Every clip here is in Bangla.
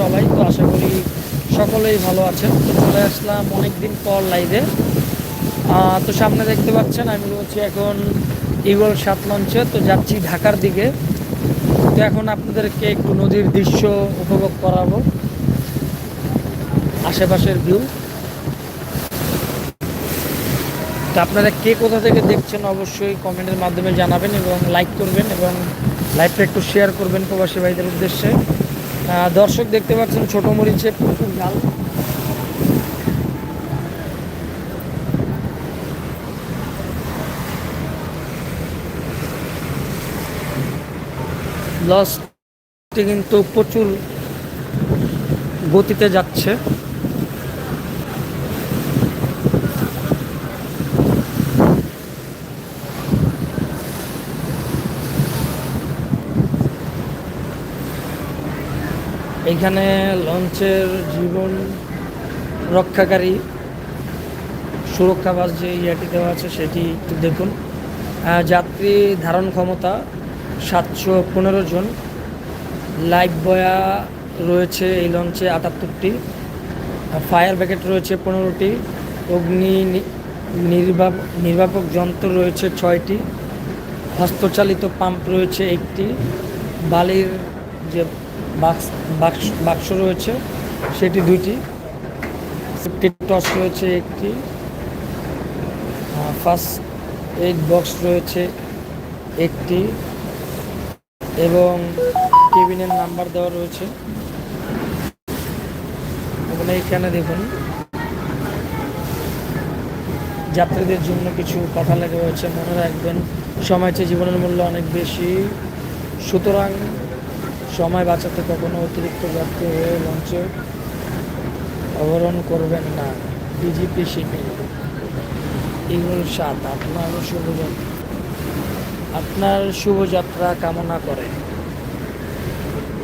সবাই, তো আশা করি সকলেই ভালো আছেন। তো চলে আসলাম অনেকদিন পর লাইভে তো সামনে দেখতে পাচ্ছেন, আমি রয়েছি এখন ইগল সাত লঞ্চে তো যাচ্ছি ঢাকার দিকে। তো এখন আপনাদেরকে একটু নদীর দৃশ্য উপভোগ করাবো। আশেপাশের ভিউ তো আপনারা কে কোথা থেকে দেখছেন অবশ্যই কমেন্টের মাধ্যমে জানাবেন এবং লাইক করবেন এবং লাইভটা একটু শেয়ার করবেন প্রবাসী ভাইদের উদ্দেশ্যে। দর্শক দেখতে পাচ্ছেন ছোট মরিচে প্রচুর জাল। লসটি কিন্তু প্রচুর গতিতে যাচ্ছে। এখানে লঞ্চের জীবন রক্ষাকারী সুরক্ষা বাস যে ইয়াটি দেওয়া আছে সেটি একটু দেখুন। যাত্রী ধারণ ক্ষমতা সাতশো পনেরো জন। লাইফ বয়া রয়েছে এই লঞ্চে আটাত্তরটি। ফায়ার ব্যাকেট রয়েছে পনেরোটি। অগ্নি নির্বাপ নির্বাপক যন্ত্র রয়েছে ছয়টি। হস্তচালিত পাম্প রয়েছে একটি। বালির যে বাক্স বাক্স বাক্স রয়েছে, সেটি দুইটি। টস রয়েছে একটি। ফার্স্ট এইড বক্স রয়েছে একটি। এবং কেবিনের নাম্বার দেওয়া রয়েছে। এবং এইখানে দেখুন, যাত্রীদের জন্য কিছু কথা লেগে রয়েছে। মনে রাখবেন, সময় চেয়ে জীবনের মূল্য অনেক বেশি। সুতরাং সময় বাঁচাতে কখনো অতিরিক্ত যাত্রী হয়ে লঞ্চে অবরোহণ করবেন না। ডিজিপি শিপিং ইগুল সাত। আপনার শুভযাত্রা আপনার শুভযাত্রা কামনা করে।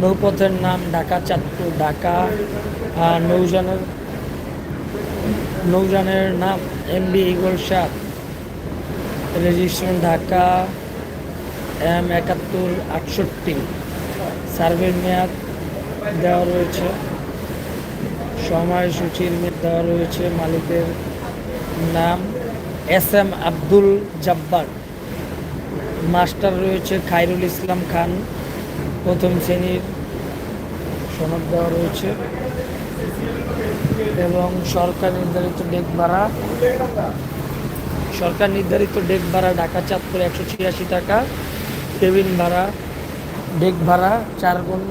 নৌপথের নাম ঢাকা, চাঁদপুর, ঢাকা। নৌজানের নৌযানের নাম এমবি ইগল সাত। রেজিস্ট্রেশন ঢাকা এম একাত্তর আটষট্টি। সার্ভের মেয়াদ দেওয়া রয়েছে সময়সূচির মেয়াদ দেওয়া রয়েছে, মালিকের নাম S M Abdul Jabbar. Master রয়েছে খায়রুল ইসলাম খান, প্রথম শ্রেণির সনদ দেওয়া রয়েছে। এবং সরকার নির্ধারিত ডেক ভাড়া, সরকার নির্ধারিত ডেক ভাড়া ঢাকা চাঁদপুর একশো ছিয়াশি টাকা, কেবিন ভাড়া ডেক ভাড়া চার গুণ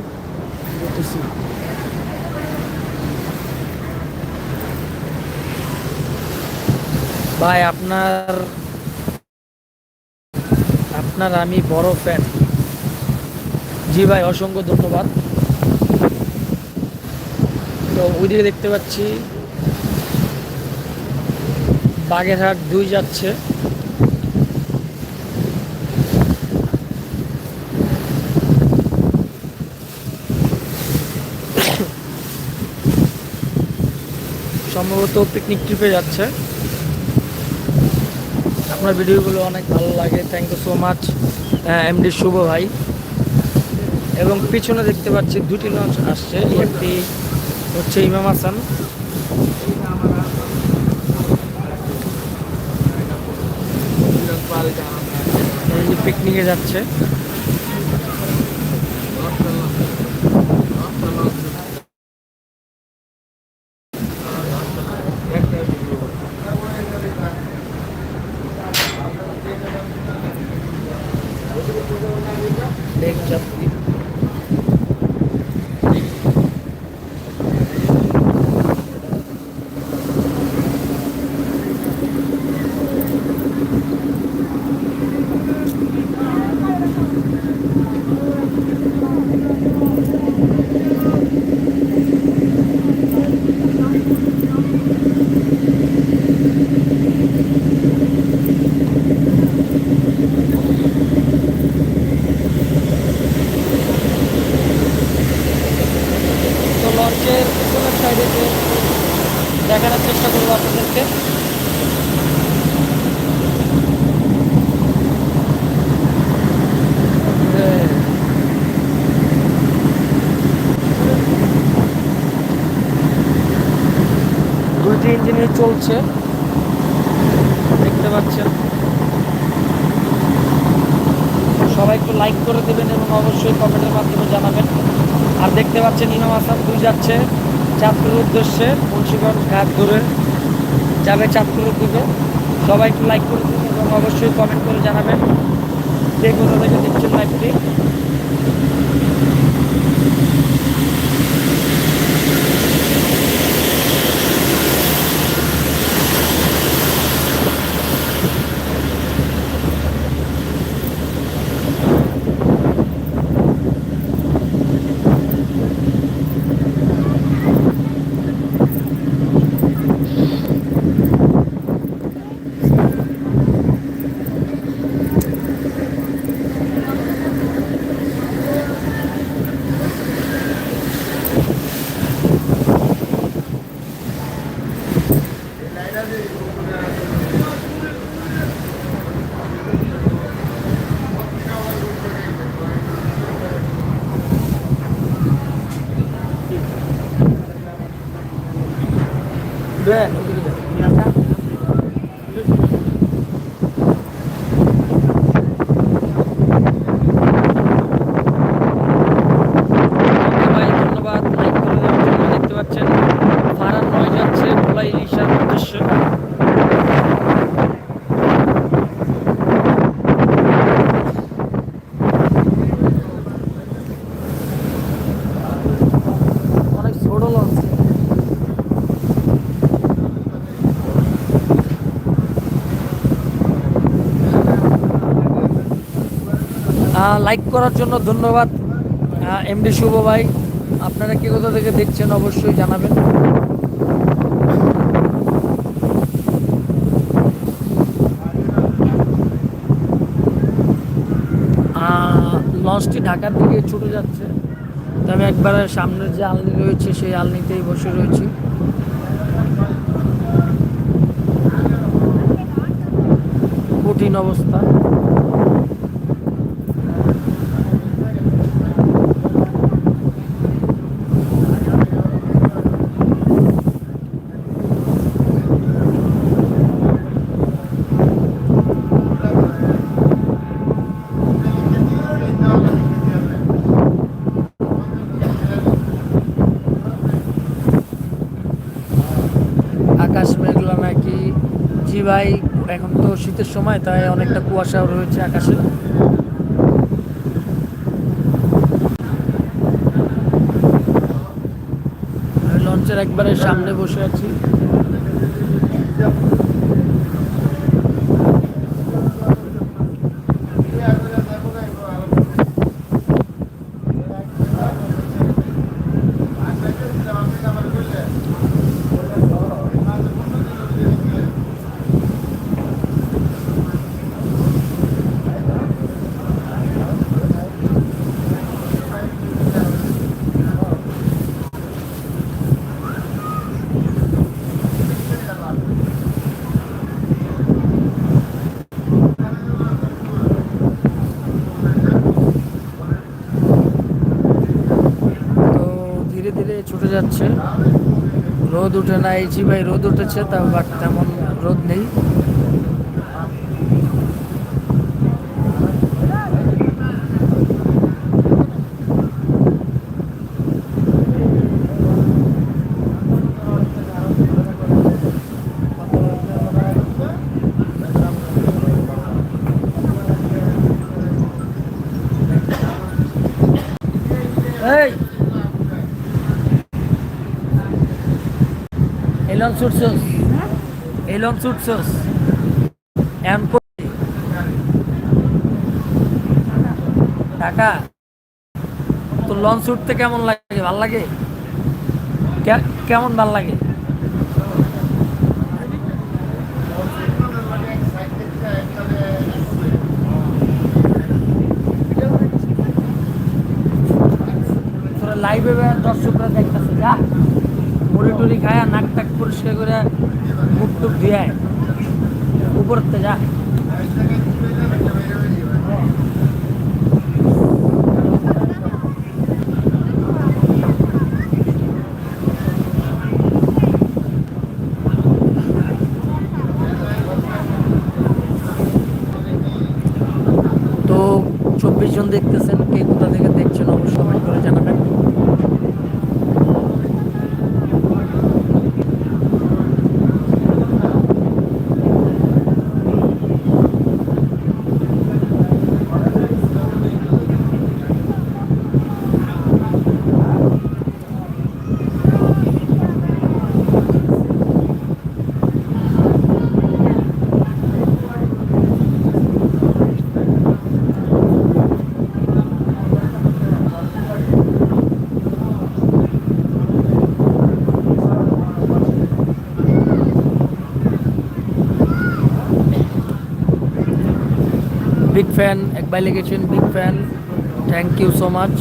ভাই, আপনার আপনার আমি বড় ফ্যান জি ভাই, অসংখ্য ধন্যবাদ। তো ওইদিকে দেখতে পাচ্ছি, বাগেরহাট দুই যাচ্ছে। সম্ভবত পিকনিক ট্রিপে যাচ্ছে। আপনার ভিডিওগুলো অনেক ভালো লাগে। Thank you so much MD Shuvo ভাই। এবং পিছনে দেখতে পাচ্ছি দুটি লঞ্চ আসছে। একটি হচ্ছে ইমাম হাসান। পিকনিকে যাচ্ছে। আপনাদেরকে। দুইটি ইঞ্জিনিয়ার চলছে। দেখতে পাচ্ছেন। সবাই একটু লাইক করে দেবেন এবং অবশ্যই কমেন্টের মাধ্যমে জানাবেন। আর দেখতে পাচ্ছেন ইমাম আসাম দুই যাচ্ছে। চাঁদপুরের উদ্দেশ্যে মুন্সিগঞ্জ ঘাট ধরে যাবে চাঁদপুরের দিকে সবাই একটু লাইক করে দিন এবং অবশ্যই কমেন্ট করে জানাবেন। কে কোথা থেকে দেখছেন লাইভটি দেন ভাই ধন্যবাদ লাইক করে দেওয়ার জন্য দেখতে পাচ্ছেন ফারান নয় যাচ্ছে ভোলা ইলিশার উদ্দেশ্যে অনেক ছোট লঞ্চ লাইক করার জন্য ধন্যবাদ। এমডি শুভ ভাই, আপনারা কে কোথা থেকে দেখছেন অবশ্যই জানাবেন। লঞ্চটি ঢাকার দিকে ছুটে যাচ্ছে। তো আমি একবারে সামনের যে আলনি রয়েছে, সেই আলনিতেই বসে রয়েছি। কঠিন অবস্থা আকাশ মেঘলা নাকি জি ভাই এখন তো শীতের সময়, তাই অনেকটা কুয়াশা রয়েছে আকাশে। লঞ্চের একবারে সামনে বসে আছি তো ধীরে ধীরে ছুটে যাচ্ছে। রোদ উঠে না এই ভাই রোদ উঠেছে তা বাট তেমন রোদ নেই এই এলন ছুটছস এলন ছুটছস এমন কই টাকা। তো লঞ্চ উঠতে কেমন লাগে? ভালো লাগে? কেমন ভালো লাগে? লাইভে দর্শকরা দেখতেছে, যা। মুড়ি টুড়ি খায় নাক টাক পরিষ্কার করে মুখ টুক দিয়ে উপরতে যা দেখতেছেন কে কোথা থেকে দেখছেন অবশ্যই কমেন্ট করে জানাবেন বিগ ফ্যান একবার লিখেছেন big fan thank you so much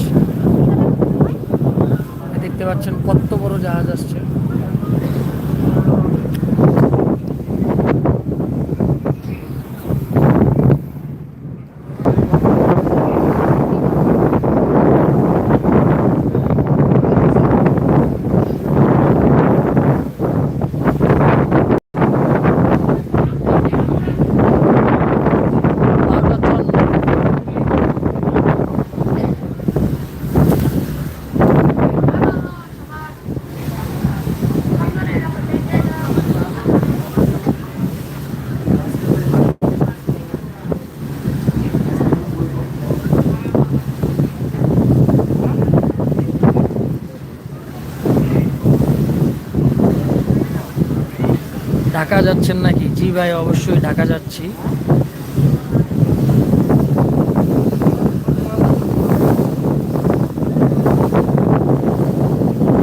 দেখতে পাচ্ছেন কত বড় জাহাজ আসছে। ঢাকা যাচ্ছেন নাকি? জি ভাই, অবশ্যই ঢাকা যাচ্ছি।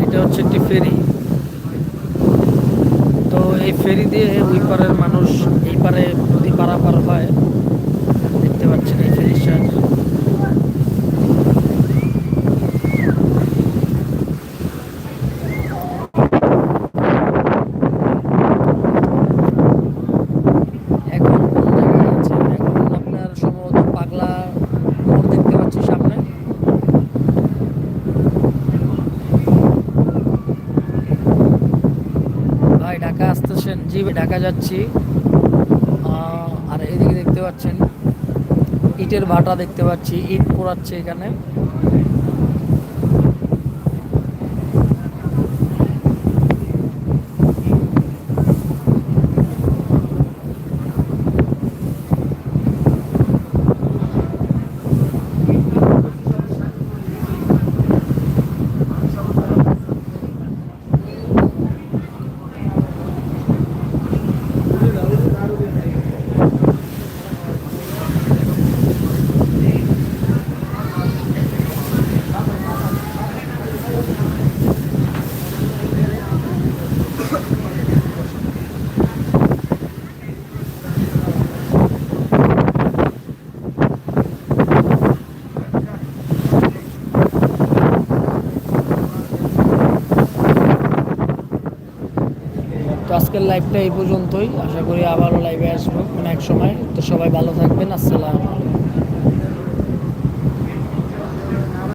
এটা হচ্ছে একটি ফেরি। তো এই ফেরি দিয়ে ওই পারের মানুষ এই পারে নদী পারাপার হয়। দেখতে পাচ্ছেন এই ফেরির এখন কোন জায়গায় আছে এখন আপনার সম্ভবত পাগলা মোড় দেখতে পাচ্ছি সামনে ভাই ঢাকা ভাই ঢাকা যাচ্ছি। আর এদিকে দেখতে পাচ্ছেন ইটের ভাটা দেখতে পাচ্ছি ইট পোড়াচ্ছে এখানে তো আজকের লাইভটা এই পর্যন্তই। আশা করি আবারও লাইভে আসব। কোনো এক সময়। তো সবাই ভালো থাকবেন। আসসালাম